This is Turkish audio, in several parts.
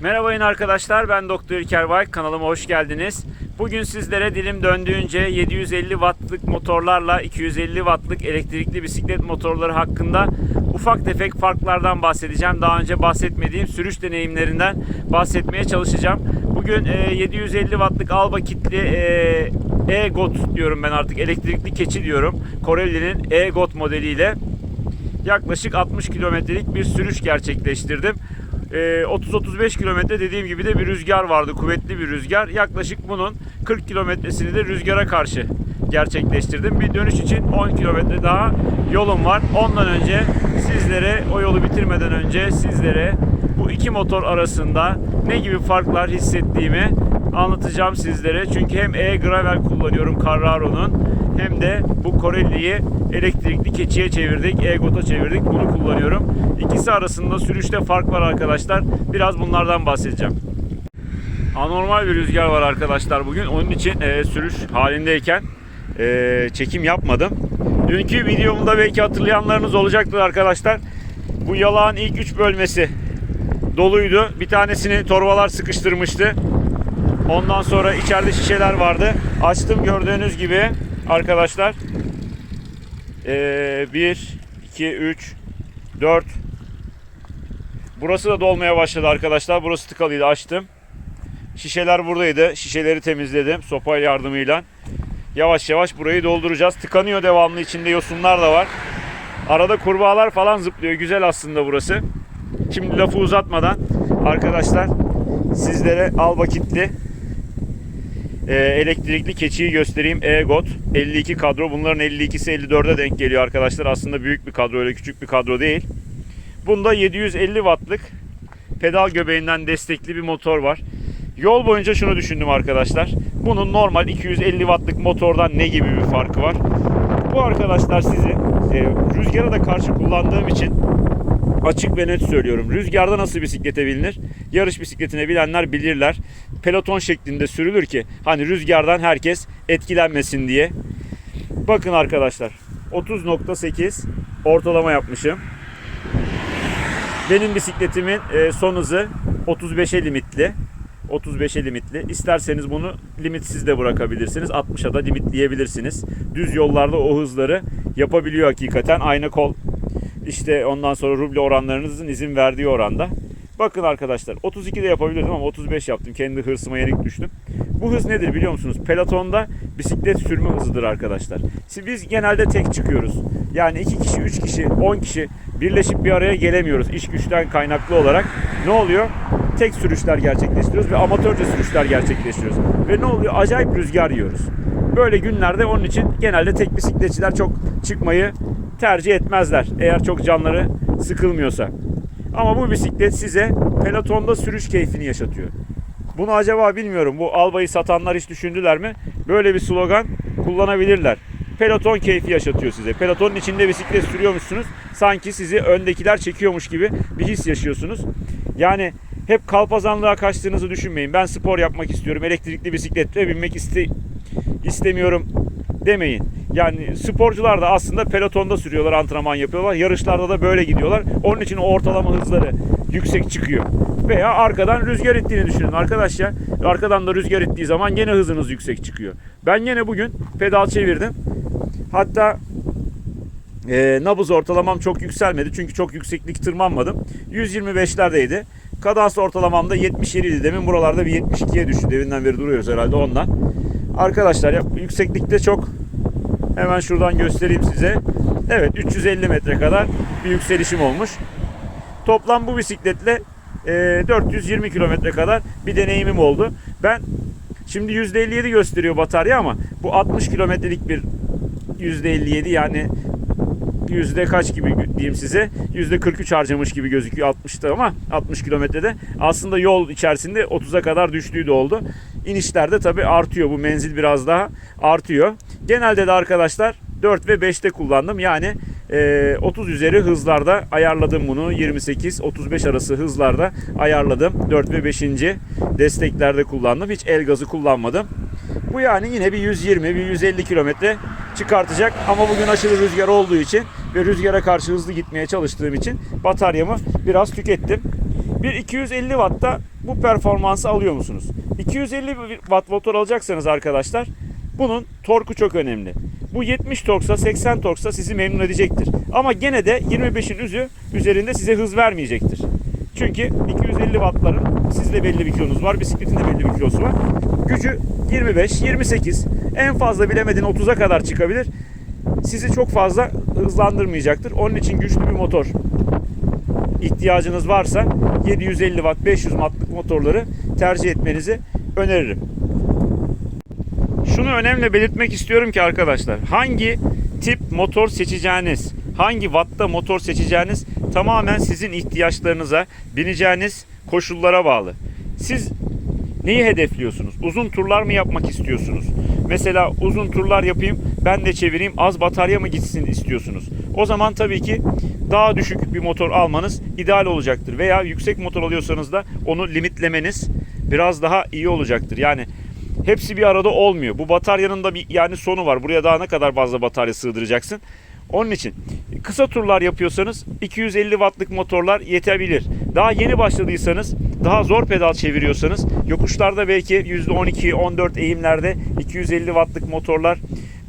Merhaba yine arkadaşlar ben Doktor İlker Bay kanalıma hoş geldiniz. Bugün sizlere dilim döndüğünce 750 wattlık motorlarla 250 wattlık elektrikli bisiklet motorları hakkında ufak tefek farklardan bahsedeceğim. Daha önce bahsetmediğim sürüş deneyimlerinden bahsetmeye çalışacağım. Bugün e, 750 wattlık Alba kitli e, e-GOT diyorum ben artık elektrikli keçi diyorum. Corelli'nin e-GOT modeliyle yaklaşık 60 kilometrelik bir sürüş gerçekleştirdim. Ee, 30-35 kilometre dediğim gibi de bir rüzgar vardı. Kuvvetli bir rüzgar. Yaklaşık bunun 40 kilometresini de rüzgara karşı gerçekleştirdim. Bir dönüş için 10 kilometre daha yolum var. Ondan önce sizlere o yolu bitirmeden önce sizlere bu iki motor arasında ne gibi farklar hissettiğimi anlatacağım sizlere. Çünkü hem e-gravel kullanıyorum Carraro'nun hem de bu Corelli'yi elektrikli keçiye çevirdik, e-gota çevirdik. Bunu kullanıyorum. İkisi arasında sürüşte fark var arkadaşlar. Biraz bunlardan bahsedeceğim. Anormal bir rüzgar var arkadaşlar bugün. Onun için e, sürüş halindeyken e, çekim yapmadım. Dünkü videomda belki hatırlayanlarınız olacaktır arkadaşlar. Bu yalağın ilk 3 bölmesi doluydu. Bir tanesini torbalar sıkıştırmıştı. Ondan sonra içeride şişeler vardı. Açtım gördüğünüz gibi arkadaşlar. 1, 2, 3, 4. Burası da dolmaya başladı arkadaşlar. Burası tıkalıydı açtım. Şişeler buradaydı. Şişeleri temizledim sopa yardımıyla. Yavaş yavaş burayı dolduracağız. Tıkanıyor devamlı. içinde yosunlar da var. Arada kurbağalar falan zıplıyor. Güzel aslında burası. Şimdi lafı uzatmadan arkadaşlar sizlere al vakitli e, elektrikli keçiyi göstereyim. E-GOT 52 kadro. Bunların 52'si 54'e denk geliyor arkadaşlar. Aslında büyük bir kadro öyle küçük bir kadro değil. Bunda 750 wattlık pedal göbeğinden destekli bir motor var. Yol boyunca şunu düşündüm arkadaşlar. Bunun normal 250 wattlık motordan ne gibi bir farkı var? Bu arkadaşlar sizi e, rüzgara da karşı kullandığım için açık ve net söylüyorum. Rüzgarda nasıl bisiklete bilinir? Yarış bisikletine bilenler bilirler. Peloton şeklinde sürülür ki hani rüzgardan herkes etkilenmesin diye. Bakın arkadaşlar 30.8 ortalama yapmışım. Benim bisikletimin e, son hızı 35'e limitli. 35'e limitli. İsterseniz bunu limitsiz de bırakabilirsiniz. 60'a da limitleyebilirsiniz. Düz yollarda o hızları yapabiliyor hakikaten. Aynı kol işte ondan sonra ruble oranlarınızın izin verdiği oranda. Bakın arkadaşlar 32 de yapabilirdim ama 35 yaptım. Kendi hırsıma yenik düştüm. Bu hız nedir biliyor musunuz? Pelotonda bisiklet sürme hızıdır arkadaşlar. Şimdi biz genelde tek çıkıyoruz. Yani 2 kişi, 3 kişi, 10 kişi birleşip bir araya gelemiyoruz. İş güçten kaynaklı olarak. Ne oluyor? Tek sürüşler gerçekleştiriyoruz ve amatörce sürüşler gerçekleştiriyoruz. Ve ne oluyor? Acayip rüzgar yiyoruz. Böyle günlerde onun için genelde tek bisikletçiler çok çıkmayı tercih etmezler. Eğer çok canları sıkılmıyorsa. Ama bu bisiklet size pelotonda sürüş keyfini yaşatıyor. Bunu acaba bilmiyorum. Bu albayı satanlar hiç düşündüler mi? Böyle bir slogan kullanabilirler. Peloton keyfi yaşatıyor size. Pelotonun içinde bisiklet sürüyormuşsunuz. Sanki sizi öndekiler çekiyormuş gibi bir his yaşıyorsunuz. Yani hep kalpazanlığa kaçtığınızı düşünmeyin. Ben spor yapmak istiyorum. Elektrikli bisikletle binmek iste istemiyorum demeyin. Yani sporcular da aslında pelotonda sürüyorlar, antrenman yapıyorlar. Yarışlarda da böyle gidiyorlar. Onun için ortalama hızları yüksek çıkıyor. Veya arkadan rüzgar ettiğini düşünün arkadaş ya. Arkadan da rüzgar ettiği zaman gene hızınız yüksek çıkıyor. Ben yine bugün pedal çevirdim. Hatta e, nabız ortalamam çok yükselmedi. Çünkü çok yükseklik tırmanmadım. 125'lerdeydi. Kadans ortalamam da 77 idi. Demin buralarda bir 72'ye düştü. Devinden beri duruyoruz herhalde ondan. Arkadaşlar ya, yükseklikte çok hemen şuradan göstereyim size. Evet 350 metre kadar bir yükselişim olmuş. Toplam bu bisikletle e, 420 kilometre kadar bir deneyimim oldu. Ben şimdi %57 gösteriyor batarya ama bu 60 kilometrelik bir %57 yani yüzde kaç gibi diyeyim size yüzde 43 harcamış gibi gözüküyor 60'ta ama 60 kilometrede aslında yol içerisinde 30'a kadar düştüğü de oldu. İnişlerde tabi artıyor bu menzil biraz daha artıyor. Genelde de arkadaşlar 4 ve 5'te kullandım yani e, 30 üzeri hızlarda ayarladım bunu 28-35 arası hızlarda ayarladım 4 ve 5. desteklerde kullandım hiç el gazı kullanmadım. Bu yani yine bir 120 bir 150 kilometre çıkartacak ama bugün aşırı rüzgar olduğu için ve rüzgara karşı hızlı gitmeye çalıştığım için bataryamı biraz tükettim. Bir 250 Watt'ta bu performansı alıyor musunuz? 250 Watt motor alacaksanız arkadaşlar bunun torku çok önemli. Bu 70 torksa 80 torksa sizi memnun edecektir. Ama gene de 25'in üzü üzerinde size hız vermeyecektir. Çünkü 250 wattların sizde belli bir kilonuz var, bisikletin de belli bir kilosu var. Gücü 25, 28, en fazla bilemedin 30'a kadar çıkabilir. Sizi çok fazla hızlandırmayacaktır. Onun için güçlü bir motor ihtiyacınız varsa 750 watt, 500 wattlık motorları tercih etmenizi öneririm. Şunu önemli belirtmek istiyorum ki arkadaşlar hangi tip motor seçeceğiniz, hangi wattta motor seçeceğiniz tamamen sizin ihtiyaçlarınıza, bineceğiniz koşullara bağlı. Siz neyi hedefliyorsunuz? Uzun turlar mı yapmak istiyorsunuz? Mesela uzun turlar yapayım, ben de çevireyim, az batarya mı gitsin istiyorsunuz? O zaman tabii ki daha düşük bir motor almanız ideal olacaktır. Veya yüksek motor alıyorsanız da onu limitlemeniz biraz daha iyi olacaktır. Yani hepsi bir arada olmuyor. Bu bataryanın da bir yani sonu var. Buraya daha ne kadar fazla batarya sığdıracaksın? Onun için kısa turlar yapıyorsanız 250 wattlık motorlar yetebilir. Daha yeni başladıysanız, daha zor pedal çeviriyorsanız yokuşlarda belki %12-14 eğimlerde 250 wattlık motorlar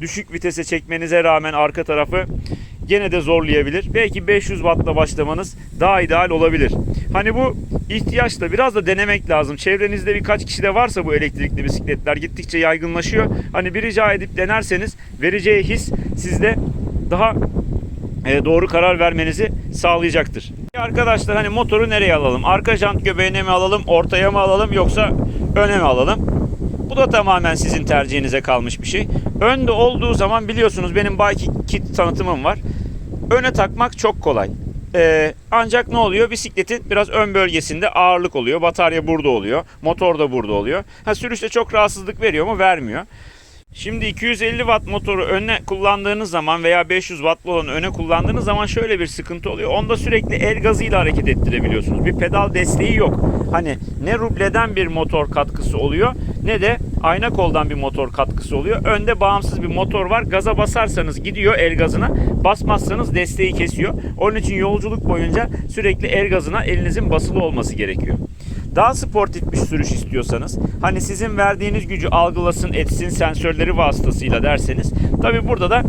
düşük vitese çekmenize rağmen arka tarafı gene de zorlayabilir. Belki 500 wattla başlamanız daha ideal olabilir. Hani bu ihtiyaçla biraz da denemek lazım. Çevrenizde birkaç kişi de varsa bu elektrikli bisikletler gittikçe yaygınlaşıyor. Hani bir rica edip denerseniz vereceği his sizde daha e, doğru karar vermenizi sağlayacaktır. Arkadaşlar hani motoru nereye alalım? Arka jant göbeğine mi alalım, ortaya mı alalım yoksa öne mi alalım? Bu da tamamen sizin tercihinize kalmış bir şey. Önde olduğu zaman biliyorsunuz benim bike kit tanıtımım var. Öne takmak çok kolay. Ee, ancak ne oluyor? Bisikletin biraz ön bölgesinde ağırlık oluyor. Batarya burada oluyor. Motor da burada oluyor. Ha, sürüşte çok rahatsızlık veriyor mu? Vermiyor. Şimdi 250 watt motoru öne kullandığınız zaman veya 500 wattlı olanı öne kullandığınız zaman şöyle bir sıkıntı oluyor. Onda sürekli el gazıyla hareket ettirebiliyorsunuz. Bir pedal desteği yok. Hani ne rubleden bir motor katkısı oluyor ne de ayna koldan bir motor katkısı oluyor. Önde bağımsız bir motor var. Gaza basarsanız gidiyor el gazına. Basmazsanız desteği kesiyor. Onun için yolculuk boyunca sürekli el gazına elinizin basılı olması gerekiyor daha sportif bir sürüş istiyorsanız hani sizin verdiğiniz gücü algılasın etsin sensörleri vasıtasıyla derseniz tabi burada da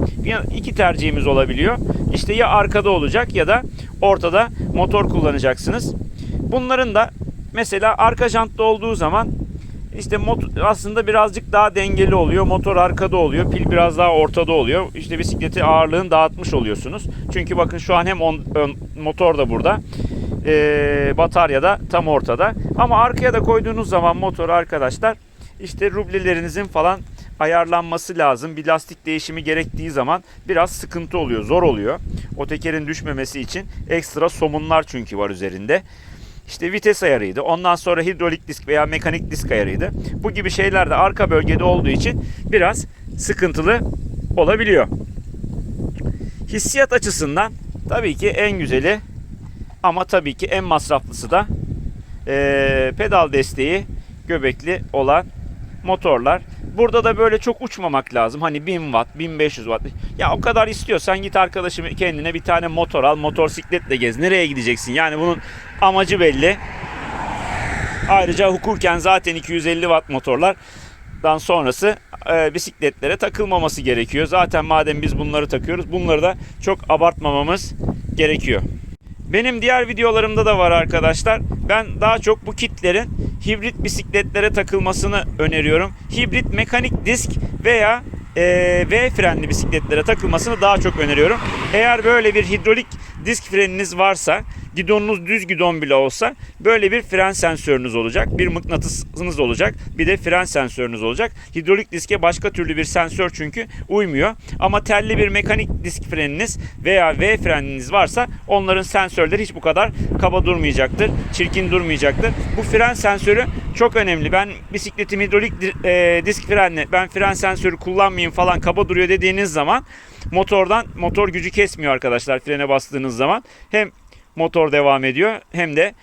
iki tercihimiz olabiliyor. İşte ya arkada olacak ya da ortada motor kullanacaksınız. Bunların da mesela arka jantta olduğu zaman işte motor aslında birazcık daha dengeli oluyor. Motor arkada oluyor. Pil biraz daha ortada oluyor. İşte bisikleti ağırlığını dağıtmış oluyorsunuz. Çünkü bakın şu an hem on, ön, motor da burada e, batarya da tam ortada. Ama arkaya da koyduğunuz zaman motor arkadaşlar işte rublelerinizin falan ayarlanması lazım. Bir lastik değişimi gerektiği zaman biraz sıkıntı oluyor, zor oluyor. O tekerin düşmemesi için ekstra somunlar çünkü var üzerinde. İşte vites ayarıydı. Ondan sonra hidrolik disk veya mekanik disk ayarıydı. Bu gibi şeyler de arka bölgede olduğu için biraz sıkıntılı olabiliyor. Hissiyat açısından tabii ki en güzeli ama tabii ki en masraflısı da e, pedal desteği göbekli olan motorlar. Burada da böyle çok uçmamak lazım. Hani 1000 watt, 1500 watt. Ya o kadar istiyorsan git arkadaşım kendine bir tane motor al, motosikletle gez. Nereye gideceksin? Yani bunun amacı belli. Ayrıca hukuken zaten 250 watt motorlardan sonrası e, bisikletlere takılmaması gerekiyor. Zaten madem biz bunları takıyoruz, bunları da çok abartmamamız gerekiyor. Benim diğer videolarımda da var arkadaşlar. Ben daha çok bu kitlerin hibrit bisikletlere takılmasını öneriyorum. Hibrit mekanik disk veya e, V frenli bisikletlere takılmasını daha çok öneriyorum. Eğer böyle bir hidrolik disk freniniz varsa gidonunuz düz gidon bile olsa böyle bir fren sensörünüz olacak. Bir mıknatısınız olacak. Bir de fren sensörünüz olacak. Hidrolik diske başka türlü bir sensör çünkü uymuyor. Ama telli bir mekanik disk freniniz veya V freniniz varsa onların sensörleri hiç bu kadar kaba durmayacaktır. Çirkin durmayacaktır. Bu fren sensörü çok önemli. Ben bisikletim hidrolik e, disk frenli ben fren sensörü kullanmayayım falan kaba duruyor dediğiniz zaman motordan motor gücü kesmiyor arkadaşlar frene bastığınız zaman. Hem motor devam ediyor hem de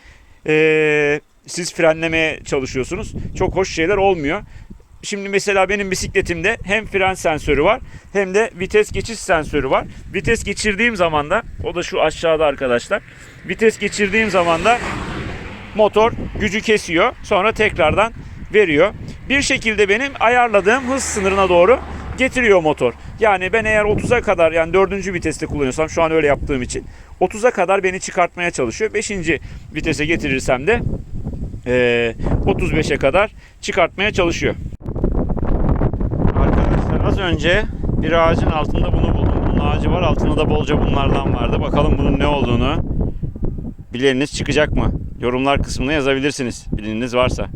e, siz frenlemeye çalışıyorsunuz. Çok hoş şeyler olmuyor. Şimdi mesela benim bisikletimde hem fren sensörü var hem de vites geçiş sensörü var. Vites geçirdiğim zaman da o da şu aşağıda arkadaşlar. Vites geçirdiğim zaman da motor gücü kesiyor. Sonra tekrardan veriyor. Bir şekilde benim ayarladığım hız sınırına doğru getiriyor motor. Yani ben eğer 30'a kadar yani 4. viteste kullanıyorsam şu an öyle yaptığım için 30'a kadar beni çıkartmaya çalışıyor. 5. vitese getirirsem de eee, 35'e kadar çıkartmaya çalışıyor. Arkadaşlar az önce bir ağacın altında bunu buldum. Bunun ağacı var altında da bolca bunlardan vardı. Bakalım bunun ne olduğunu bileniniz çıkacak mı? Yorumlar kısmına yazabilirsiniz bileniniz varsa.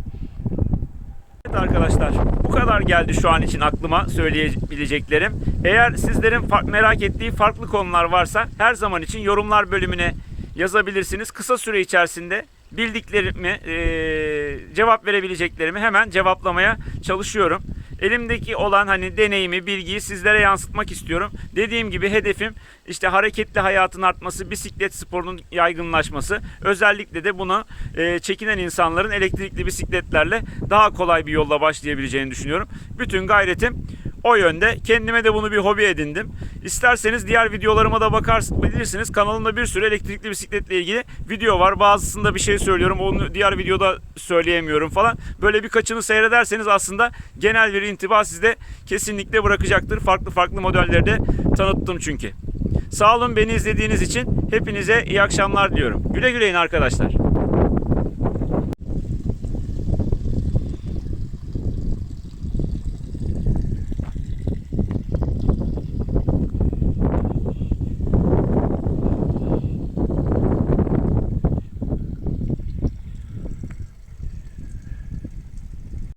Evet arkadaşlar bu kadar geldi şu an için aklıma söyleyebileceklerim. Eğer sizlerin merak ettiği farklı konular varsa her zaman için yorumlar bölümüne yazabilirsiniz. Kısa süre içerisinde bildiklerimi, eee, cevap verebileceklerimi hemen cevaplamaya çalışıyorum. Elimdeki olan hani deneyimi, bilgiyi sizlere yansıtmak istiyorum. Dediğim gibi hedefim işte hareketli hayatın artması, bisiklet sporunun yaygınlaşması. Özellikle de bunu e, çekinen insanların elektrikli bisikletlerle daha kolay bir yolla başlayabileceğini düşünüyorum. Bütün gayretim o yönde. Kendime de bunu bir hobi edindim. İsterseniz diğer videolarıma da bakabilirsiniz. Kanalımda bir sürü elektrikli bisikletle ilgili video var. Bazısında bir şey söylüyorum. Onu diğer videoda söyleyemiyorum falan. Böyle birkaçını seyrederseniz aslında genel bir intiba sizde kesinlikle bırakacaktır. Farklı farklı modelleri de tanıttım çünkü. Sağ olun beni izlediğiniz için. Hepinize iyi akşamlar diliyorum. Güle güleyin arkadaşlar.